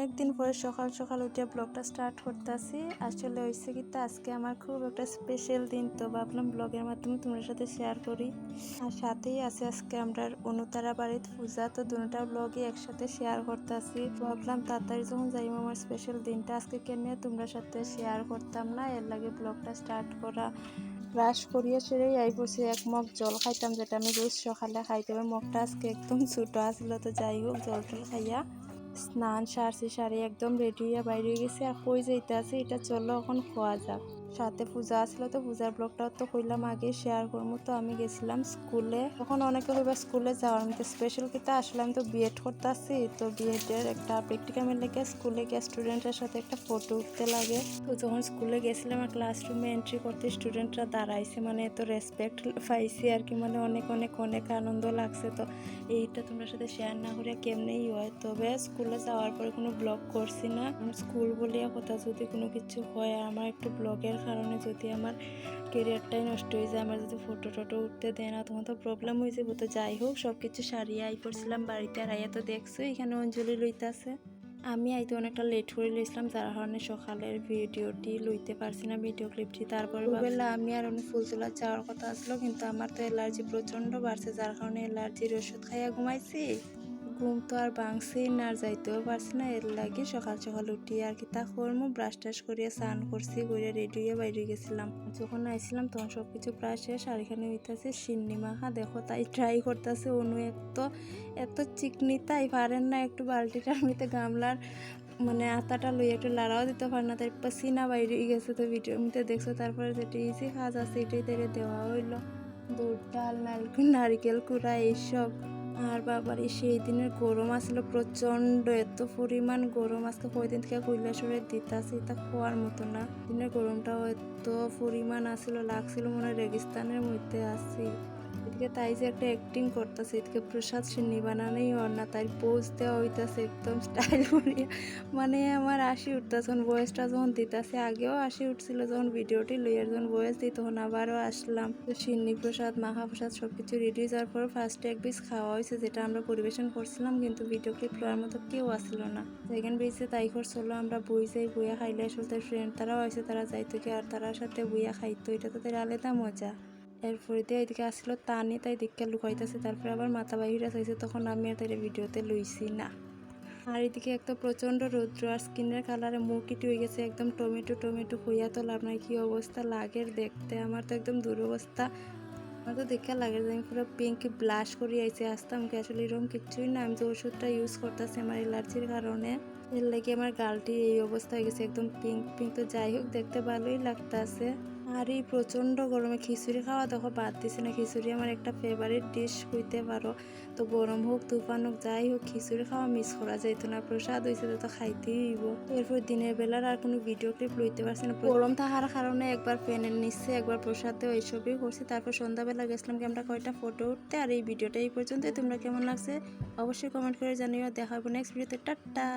অনেক দিন পরে সকাল সকাল উঠে ব্লগটা স্টার্ট করতেছি। আসলে হয়েছে কি আজকে আমার খুব একটা স্পেশাল দিন, তো ভাবলাম ব্লগের মাধ্যমে তোমার সাথে শেয়ার করি। আর সাথেই আছে আজকে আমরা অনুতারা বাড়ির পূজা, তো দুটা ব্লগই একসাথে শেয়ার করতেছি। ভাবলাম তাড়াতাড়ি যখন যাইম আমার স্পেশাল দিনটা, আজকে কেনে তোমরা সাথে শেয়ার করতাম না, এর লাগে ব্লগটা স্টার্ট করা। ব্রাশ করিয়ে সেরেই আই পড়ছি এক মগ জল খাইতাম, যেটা আমি রোজ সকালে খাইতে মগটা আজকে একদম ছোট আসলো তো যাই হোক জল টল খাইয়া স্নান সারছি, সারি একদম রেডি হয়ে বাইরে গেছে। আর কই যাইতে আছে এটা চলো এখন খোয়া যাক। সাথে পূজা আসলো তো পূজার ব্লগটাও তো কইলাম আগে শেয়ার করব তো আমি গেছিলাম স্কুলে তখন অনেকে কইবা স্কুলে যাওয়ার তো স্পেশাল কিতা আসলে আমি তো বিএড করতে আসছি তো বিএডের একটা প্র্যাকটিক্যামের লেগে স্কুলে গিয়ে স্টুডেন্টের সাথে একটা ফটো উঠতে লাগে। তো যখন স্কুলে গেছিলাম, আর ক্লাসরুমে এন্ট্রি করতে স্টুডেন্টরা দাঁড়াইছে মানে এত রেসপেক্ট পাইছি আর কি মানে অনেক অনেক অনেক আনন্দ লাগছে। তো এইটা তোমার সাথে শেয়ার না করে কেমনেই হয়? তবে স্কুলে যাওয়ার পরে কোনো ব্লগ করছি না। স্কুল বলিয়া কথা যদি কোনো কিছু হয় আমার একটু ব্লগের কারণে যদি আমার কেরিয়ারটাই নষ্ট হয়ে যায় আমার যদি ফটো টটো উঠতে দেয় না তখন তো প্রবলেম হয়ে যাব। তো যাই হোক সব কিছু সারিয়ে আই পড়ছিলাম বাড়িতে। আর আইয়া তো দেখছ এখানে অঞ্জলি লইতাছে। আমি আইতে অনেকটা লেট করে লইছিলাম যার কারণে সকালের ভিডিওটি লইতে পারছি না ভিডিও ক্লিপটি তারপরে বেলা আমি আর অনেক ফুল তোলা যাওয়ার কথা আসলো কিন্তু আমার তো অ্যালার্জি প্রচণ্ড বাড়ছে যার কারণে অ্যালার্জির ওষুধ খাইয়া ঘুমাইছি। ঘুম তো আর ভাঙছি না যাইতেও পারছি না। এর লাগে সকাল সকাল উঠি আর কি তা করব ব্রাশ টাশ করিয়া স্নান করছি করে রেডি হয়ে বাইরে গেছিলাম। যখন আইছিলাম তখন সব কিছু প্রায় শেষ, আর এখানে হইতাছে সিন্নি মাখা। দেখো তাই ট্রাই করতেছে অনু এত এত চিকনি, তাই পারেন না একটু বালতিটার মধ্যে গামলার মানে আতাটা লই একটু লাড়াও দিতে পারে না। তারপর সিনা বাইরে গেছে তো ভিডিওর মধ্যে দেখছ, তারপরে যেটা ইজি কাজ আছে, এটাই তাইরে দেওয়া হইল। দুধ, ডাল নারকেল কুড়া, এইসব। আর বাবারে, সেই দিনের গরম আসলো প্রচণ্ড এত পরিমাণ গরম আজকে কয়দিন থেকে কৈলাসরে দিতাছে এটা খোয়ার মতো না। দিনের গরমটাও এত পরিমাণ আসলো, লাগছিল মনে রেগিস্তানের মধ্যে আছি। এদিকে তাই যে একটা অ্যাক্টিং করতেছে, এদিকে প্রসাদ সিন্নি বানানোই ওর না, তাই পোজ দেওয়া হইতাছে একদম স্টাইল করিয়া মানে আমার আসি উঠতেছে, যখন বয়সটা যখন দিতাছে, আগেও আসি উঠছিল যখন ভিডিওটি লইয়ার যখন বয়স দিই তখন আবারও আসলাম। তো সিন্নি প্রসাদ, মাখা প্রসাদ সব কিছু রেডি যাওয়ার পর ফার্স্টে এক পিস খাওয়া হয়েছে যেটা আমরা পরিবেশন করছিলাম, কিন্তু ভিডিও ক্লিপ লওয়ার মতো কেউ আসলো না। সেকেন্ড বেসে তাই করছিল আমরা বই যাই, বইয়া খাইলে আসলে ফ্রেন্ড তারাও আছে তারা যাইতো কি আর তারার সাথে বইয়া খাইতো, এটা তো তাদের আলাদা মজা। এরপরে দিয়ে এদিকে আসলো টানি তাই দিককে লুকাইতেছে। তারপরে আবার মাথা বাহিরা চাইছে তখন আমি আর তাই ভিডিওতে লইছি না। আর এদিকে একটা প্রচণ্ড রৌদ্র আর স্কিনের কালারে মুখ ইটি হয়ে গেছে, একদম টমেটো টমেটো হইয়া তো নাই, কি অবস্থা লাগের দেখতে? আমার তো একদম দুরবস্থা। আমার তো দেখে লাগে যে আমি পুরো পিঙ্ক ব্লাশ করে আইছি আসতাম কি আসলে এরকম কিচ্ছুই না। আমি তো ওষুধটা ইউজ করতেছি আমার অ্যালার্জির কারণে। এর লেগে আমার গালটি এই অবস্থা হয়ে গেছে, একদম পিঙ্ক পিঙ্ক তো যাই হোক, দেখতে ভালোই লাগতেছে। আর এই প্রচণ্ড গরমে খিচুড়ি খাওয়া দেখো, বাদ দিছে না, খিচুড়ি আমার একটা ফেভারিট ডিশ হইতে পারো। তো গরম হোক, তুফান হোক, যাই হোক, খিচুড়ি খাওয়া মিস করা যাইতো না, প্রসাদ হয়েছে তো খাইতেই হইব। এরপর দিনের বেলার আর কোনো ভিডিও ক্লিপ লইতে পারছি না। গরম থাকার কারণে একবার ফ্যানের নিচ্ছে একবার প্রসাদে ওইসবই করছি। তারপর সন্ধ্যাবেলা গেছিলাম কি আমরা কয়টা ফটো উঠতে, আর এই ভিডিওটা এই পর্যন্ত তোমরা কেমন লাগছে? অবশ্যই কমেন্ট করে জানিও। দেখা হবে নেক্সট ভিডিওতে টাটা!